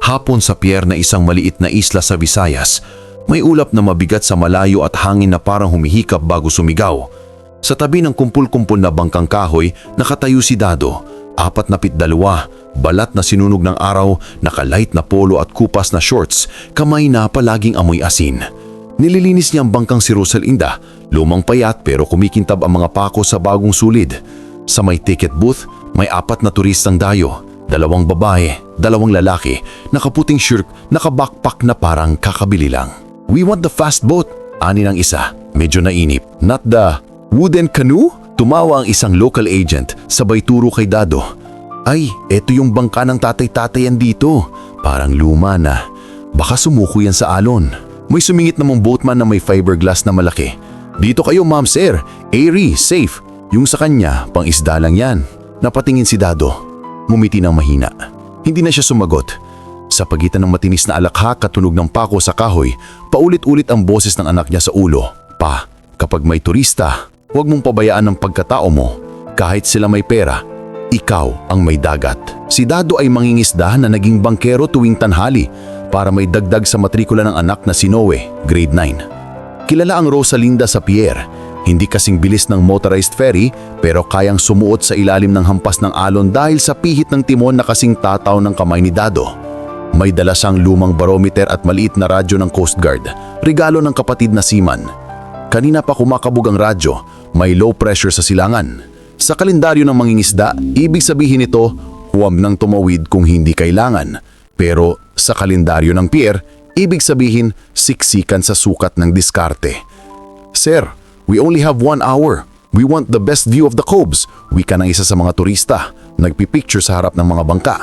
Hapon sa pier na isang maliit na isla sa Visayas, may ulap na mabigat sa malayo at hangin na parang humihikap bago sumigaw. Sa tabi ng kumpul-kumpul na bangkang kahoy, nakatayo si Dado. Apat na pitdalawa, balat na sinunog ng araw, nakalight na polo at kupas na shorts, kamay na palaging amoy asin. Nililinis niya ang bangkang si Rosalinda, lumang payat pero kumikintab ang mga pako sa bagong sulid. Sa may ticket booth, may apat na turistang dayo, dalawang babae, dalawang lalaki, nakaputing shirt, nakabackpack na parang kakabili lang. We want the fast boat, ani ng isa, medyo nainip. Not the wooden canoe? Tumawa ang isang local agent, sabay turo kay Dado. Ay, eto yung bangka ng tatay-tatayan dito. Parang luma na. Baka sumuko yan sa alon. May sumingit namang boatman na may fiberglass na malaki. Dito kayo ma'am sir, airy, safe. Yung sa kanya, pang isda lang yan. Napatingin si Dado. Mumiti ng mahina. Hindi na siya sumagot. Sa pagitan ng matinis na alakhak at tunog ng pako sa kahoy, paulit-ulit ang boses ng anak niya sa ulo. Pa, kapag may turista, huwag mong pabayaan ang pagkatao mo. Kahit sila may pera, ikaw ang may dagat. Si Dado ay mangingisda na naging bangkero tuwing tanhali para may dagdag sa matrikula ng anak na si Noe, grade 9. Kilala ang Rosalinda sa pier. Hindi kasing bilis ng motorized ferry pero kayang sumuot sa ilalim ng hampas ng alon dahil sa pihit ng timon na kasing tataw ng kamay ni Dado. May dala siyang lumang barometer at maliit na radyo ng Coast Guard, regalo ng kapatid na seaman. Kanina pa kumakabog ang radyo, may low pressure sa silangan. Sa kalendaryo ng mangingisda, ibig sabihin nito, huwag nang tumawid kung hindi kailangan. Pero sa kalendaryo ng pier, ibig sabihin siksikan sa sukat ng diskarte. Sir, we only have one hour. We want the best view of the Cobes. Wika ng isa sa mga turista. Nagpipicture sa harap ng mga bangka.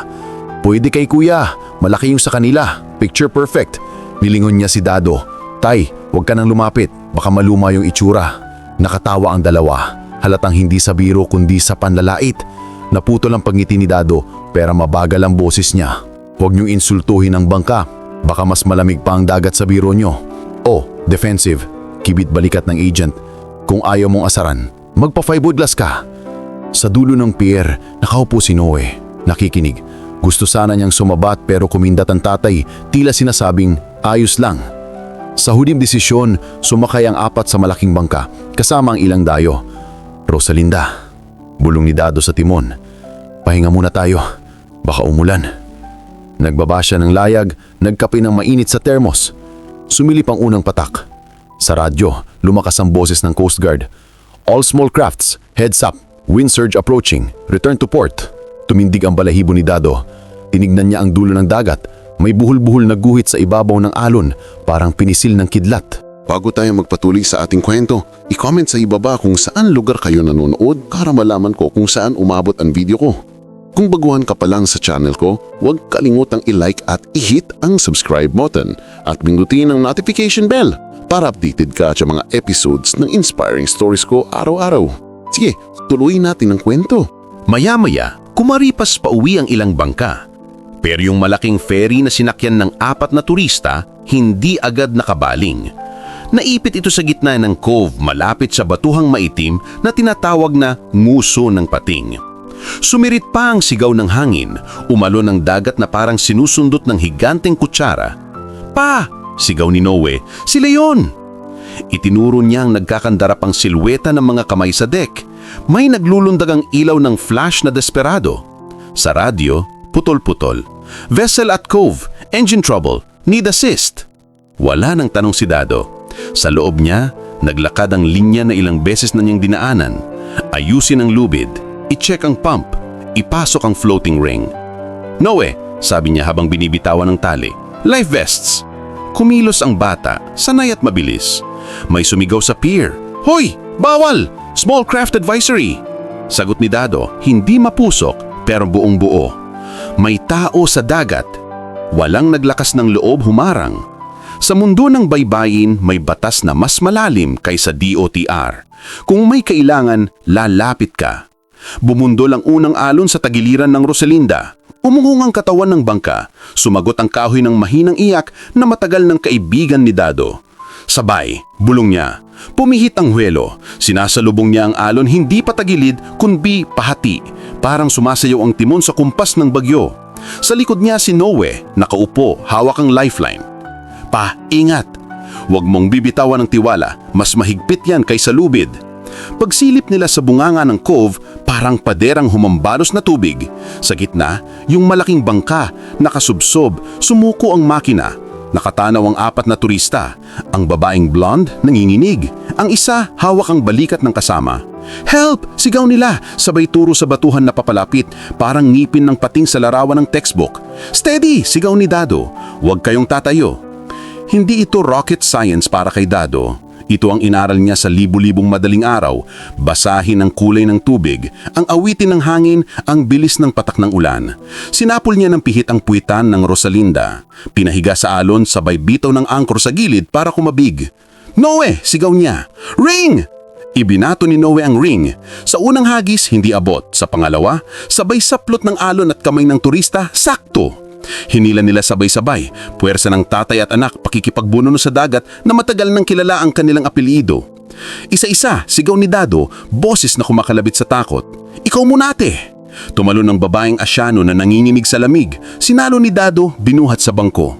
Pwede kay kuya, malaki yung sa kanila. Picture perfect. Nilingon niya si Dado. Tay, huwag ka nang lumapit. Baka maluma yung itsura. Nakatawa ang dalawa. Halatang hindi sa biro kundi sa panlalait. Naputol ang pagngiti ni Dado pero mabagal ang boses niya. Huwag niyong insultuhin ang bangka. Baka mas malamig pa ang dagat sa biro niyo. Oh, defensive. Kibit balikat ng agent. Kung ayaw mong asaran, magpa five woodlass ka. Sa dulo ng pier, nakaupo si Noe. Nakikinig. Gusto sana niyang sumabat pero kumindat ang tatay, tila sinasabing ayos lang. Sa huling desisyon, sumakay ang apat sa malaking bangka, kasama ang ilang dayo. Rosalinda, bulong ni Dado sa timon. Pahinga muna tayo, baka umulan. Nagbaba siya ng layag, nagkape ng mainit sa termos. Sumilip ang unang patak. Sa radyo, lumakas ang boses ng Coast Guard. All small crafts, heads up, wind surge approaching, return to port. Tumindig ang balahibo ni Dado. Tinignan niya ang dulo ng dagat. May buhol-buhol na guhit sa ibabaw ng alon, parang pinisil ng kidlat. Bago tayo magpatuloy sa ating kwento, i-comment sa ibaba kung saan lugar kayo nanonood para malaman ko kung saan umabot ang video ko. Kung baguhan ka pa lang sa channel ko, huwag kalimutang i-like at i-hit ang subscribe button at pindutin ang notification bell para updated ka sa mga episodes ng inspiring stories ko araw-araw. Sige, tuloy natin ang kwento. Maya-maya, kumaripas pa uwi ang ilang bangka. Pero yung malaking ferry na sinakyan ng apat na turista, hindi agad nakabaling. Naipit ito sa gitna ng cove malapit sa batuhang maitim na tinatawag na nguso ng pating. Sumirit pa ang sigaw ng hangin, umalo ng dagat na parang sinusundot ng higanteng kutsara. Pa! Sigaw ni Noe, si Leon! Itinuro niya ang nagkakandarap ang silweta ng mga kamay sa deck. May naglulundag ang ilaw ng flash na desperado. Sa radyo, putol-putol. Vessel at Cove, engine trouble, need assist. Wala nang tanong si Dado. Sa loob niya, naglakad ang linya na ilang beses na niyang dinaanan. Ayusin ang lubid, i-check ang pump, ipasok ang floating ring. Noe, sabi niya habang binibitawan ng tali. Life vests. Kumilos ang bata, sanay at mabilis. May sumigaw sa pier. Hoy! Bawal! Small craft advisory! Sagot ni Dado, hindi mapusok pero buong buo. May tao sa dagat. Walang naglakas ng loob humarang. Sa mundo ng baybayin, may batas na mas malalim kaysa DOTR. Kung may kailangan, lalapit ka. Bumundol ang unang alon sa tagiliran ng Rosalinda. Umungong ang katawan ng bangka. Sumagot ang kahoy ng mahinang iyak na matagal ng kaibigan ni Dado. Sabay, bulong niya. Pumihit ang huwelo. Sinasalubong niya ang alon hindi patagilid kundi pahati. Parang sumasayaw ang timon sa kumpas ng bagyo. Sa likod niya si Noe, nakaupo, hawak ang lifeline. Pa, ingat! Huwag mong bibitawan ng tiwala, mas mahigpit yan kaysa lubid. Pagsilip nila sa bunganga ng cove, parang paderang humambalos na tubig. Sa gitna, yung malaking bangka, nakasubsob, sumuko ang makina. Nakatanaw ang apat na turista. Ang babaeng blonde, nanginginig. Ang isa, hawak ang balikat ng kasama. Help! Sigaw nila! Sabay turo sa batuhan na papalapit, parang ngipin ng pating sa larawan ng textbook. Steady! Sigaw ni Dado. Huwag kayong tatayo. Hindi ito rocket science para kay Dado. Ito ang inaral niya sa libu-libong madaling araw, basahin ang kulay ng tubig, ang awitin ng hangin, ang bilis ng patak ng ulan. Sinapol niya ng pihit ang puwitan ng Rosalinda. Pinahiga sa alon sabay bitaw ng angkor sa gilid para kumabig. Noe! Sigaw niya. Ring! Ibinato ni Noe ang ring. Sa unang hagis, hindi abot. Sa pangalawa, sabay saplot ng alon at kamay ng turista, sakto. Hinila nila sabay-sabay, puwersa ng tatay at anak pakikipagbuno sa dagat na matagal nang kilala ang kanilang apelyido. Isa-isa, sigaw ni Dado, boses na kumakalabit sa takot. Ikaw muna ate! Tumalo ng babaeng asyano na nanginginig sa lamig. Sinalo ni Dado, binuhat sa bangko.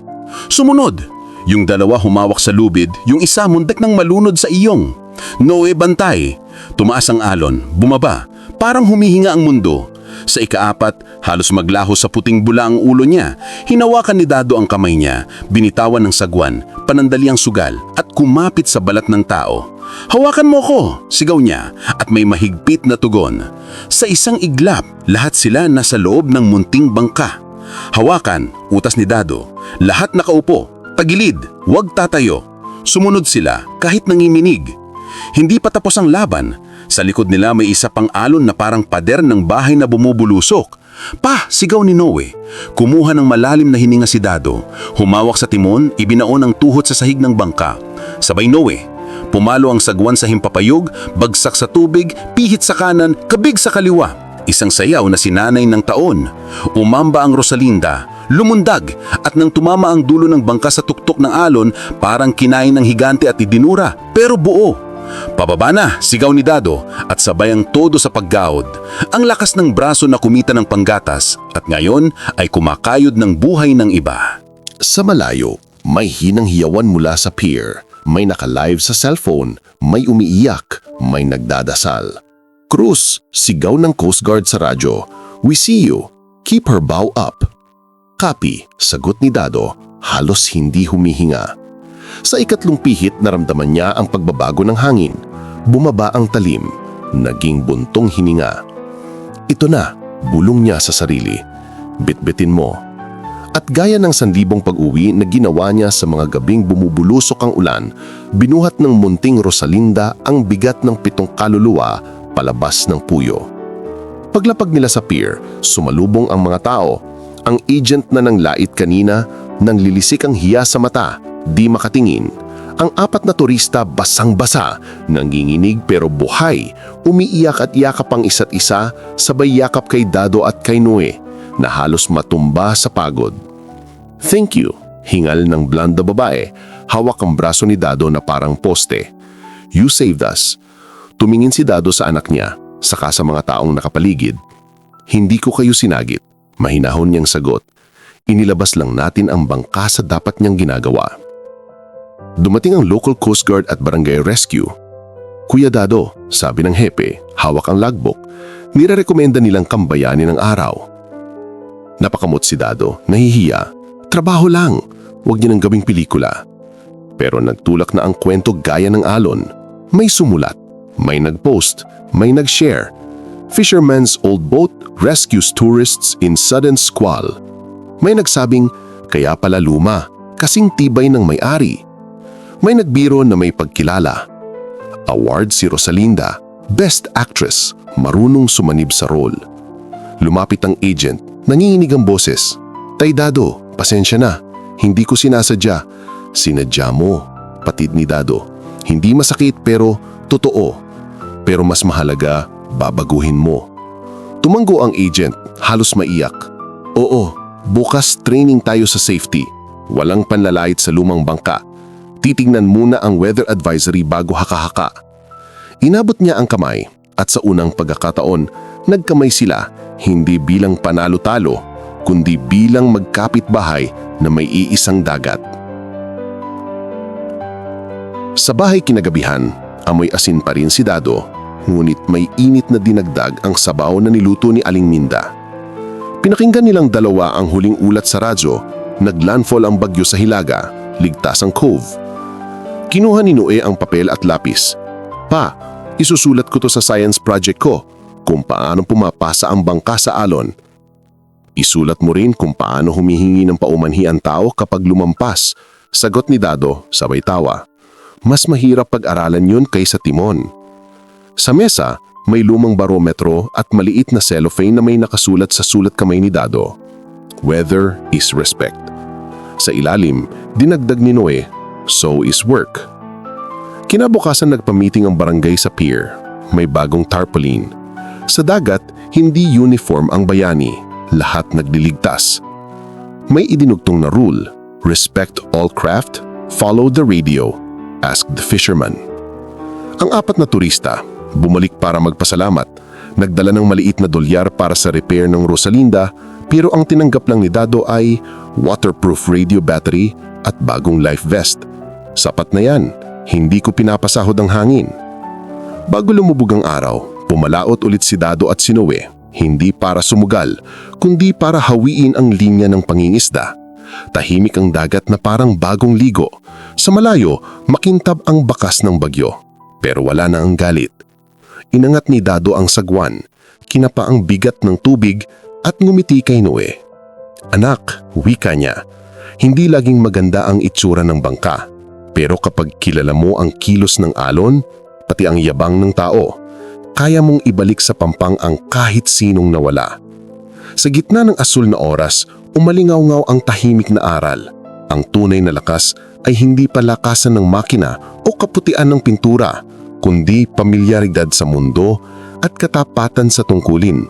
Sumunod, yung dalawa humawak sa lubid, yung isa mundak ng malunod sa iyong. Noe bantay. Tumaas ang alon, bumaba, parang humihinga ang mundo. Sa ikaapat, halos maglaho sa puting bula ang ulo niya. Hinawakan ni Dado ang kamay niya, binitawan ng sagwan, panandali ang sugal, at kumapit sa balat ng tao. Hawakan mo ko, sigaw niya, at may mahigpit na tugon. Sa isang iglap, lahat sila nasa loob ng munting bangka. Hawakan, utas ni Dado. Lahat nakaupo, tagilid, huwag tatayo. Sumunod sila kahit nanginginig. Hindi pa tapos ang laban. Sa likod nila may isa pang alon na parang pader ng bahay na bumubulusok. Pa, sigaw ni Noe. Kumuha ng malalim na hininga si Dado. Humawak sa timon, ibinaon ang tuhod sa sahig ng bangka. Sabay Noe. Pumalo ang sagwan sa himpapayog, bagsak sa tubig, pihit sa kanan, kabig sa kaliwa. Isang sayaw na sinanay ng taon. Umamba ang Rosalinda, lumundag, at nang tumama ang dulo ng bangka sa tuktok ng alon, parang kinain ng higante at idinura, pero buo. Pababa na, sigaw ni Dado at sabay ang todo sa paggawad. Ang lakas ng braso na kumita ng panggatas at ngayon ay kumakayod ng buhay ng iba. Sa malayo, may hinang hiyawan mula sa pier. May naka-live sa cellphone, may umiiyak, may nagdadasal. Cruz, sigaw ng Coast Guard sa radyo. We see you. Keep her bow up. Copy, sagot ni Dado, halos hindi humihinga. Sa ikatlong pihit, naramdaman niya ang pagbabago ng hangin. Bumaba ang talim, naging buntong hininga. Ito na, bulong niya sa sarili. Bitbitin mo. At gaya ng sanlibong pag-uwi na ginawa niya sa mga gabing bumubulusok ang ulan, binuhat ng munting Rosalinda ang bigat ng pitong kaluluwa palabas ng puyo. Paglapag nila sa pier, sumalubong ang mga tao. Ang agent na ng lait kanina, nang lilisik ang hiya sa mata, di makatingin. Ang apat na turista basang-basa, nanginginig pero buhay, umiiyak at yakap ang isa't isa, sabay yakap kay Dado at kay Noe, na halos matumba sa pagod. Thank you, hingal ng blonde na babae, hawak ang braso ni Dado na parang poste. You saved us. Tumingin si Dado sa anak niya, saka sa mga taong nakapaligid. Hindi ko kayo sinagit, mahinahon niyang sagot. Inilabas lang natin ang bangka sa dapat niyang ginagawa. Dumating ang local coast guard at barangay rescue. Kuya Dado, sabi ng hepe, hawak ang logbook, nirerekomenda nilang kambayanin ng araw. Napakamot si Dado, nahihiya. Trabaho lang, huwag niya nang gawing pelikula. Pero nagtulak na ang kwento gaya ng alon. May sumulat, may nagpost, may nag-share. Fisherman's old boat rescues tourists in sudden squall. May nagsabing, kaya pala luma, kasing tibay ng may-ari. May nagbiro na may pagkilala. Award si Rosalinda, Best Actress, marunong sumanib sa role. Lumapit ang agent, nanginginig ang boses. Tay Dado, pasensya na, hindi ko sinasadya. Sinadya mo, patid ni Dado. Hindi masakit pero totoo. Pero mas mahalaga, babaguhin mo. Tumanggo ang agent, halos maiyak. Oo, bukas training tayo sa safety. Walang panlalait sa lumang bangka. Titingnan muna ang weather advisory bago haka-haka. Inabot niya ang kamay at sa unang pagkakataon, nagkamay sila hindi bilang panalo-talo, kundi bilang magkapitbahay na may iisang dagat. Sa bahay kinagabihan, amoy asin pa rin si Dado, ngunit may init na dinagdag ang sabaw na niluto ni Aling Minda. Pinakinggan nilang dalawa ang huling ulat sa radyo, naglandfall ang bagyo sa Hilaga, ligtas ang cove. Kinuha ni Noe ang papel at lapis. Pa, isusulat ko to sa science project ko kung paano pumapasa ang bangka sa alon. Isulat mo rin kung paano humihingi ng paumanhi ang tao kapag lumampas. Sagot ni Dado, sabay tawa. Mas mahirap pag-aralan yun kaysa timon. Sa mesa, may lumang barometro at maliit na cellophane na may nakasulat sa sulat kamay ni Dado. Weather is respect. Sa ilalim, dinagdag ni Noe, so is work. Kinabukasan nagpa-meeting ang barangay sa pier. May bagong tarpaulin. Sa dagat, hindi uniform ang bayani. Lahat nagliligtas. May idinugtong na rule. Respect all craft, follow the radio, asked the fisherman. Ang apat na turista, bumalik para magpasalamat. Nagdala ng maliit na dolyar para sa repair ng Rosalinda pero ang tinanggap lang ni Dado ay waterproof radio battery at bagong life vest. Sapat na yan, hindi ko pinapasahod ang hangin. Bago lumubog ang araw, pumalaot ulit si Dado at si Noe, hindi para sumugal, kundi para hawiin ang linya ng pangingisda. Tahimik ang dagat na parang bagong ligo. Sa malayo, makintab ang bakas ng bagyo. Pero wala na ang galit. Inangat ni Dado ang sagwan, kinapa ang bigat ng tubig at ngumiti kay Noe. Anak, wika niya, hindi laging maganda ang itsura ng bangka. Pero kapag kilala mo ang kilos ng alon, pati ang yabang ng tao, kaya mong ibalik sa pampang ang kahit sinong nawala. Sa gitna ng asul na oras, umalingaw-ngaw ang tahimik na aral. Ang tunay na lakas ay hindi palakasan ng makina o kaputian ng pintura, kundi pamilyaridad sa mundo at katapatan sa tungkulin.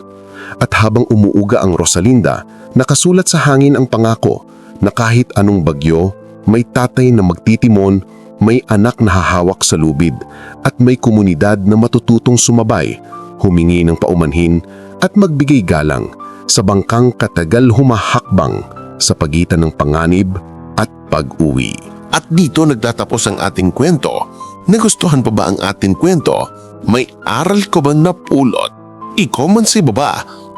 At habang umuuga ang Rosalinda, nakasulat sa hangin ang pangako na kahit anong bagyo, may tatay na magtitimon, may anak na hahawak sa lubid, at may komunidad na matututong sumabay, humingi ng paumanhin at magbigay galang sa bangkang katagal humahakbang sa pagitan ng panganib at pag-uwi. At dito nagtatapos ang ating kwento. Nagustuhan pa ba ang ating kwento? May aral ko ba napulot? I-comment sa baba.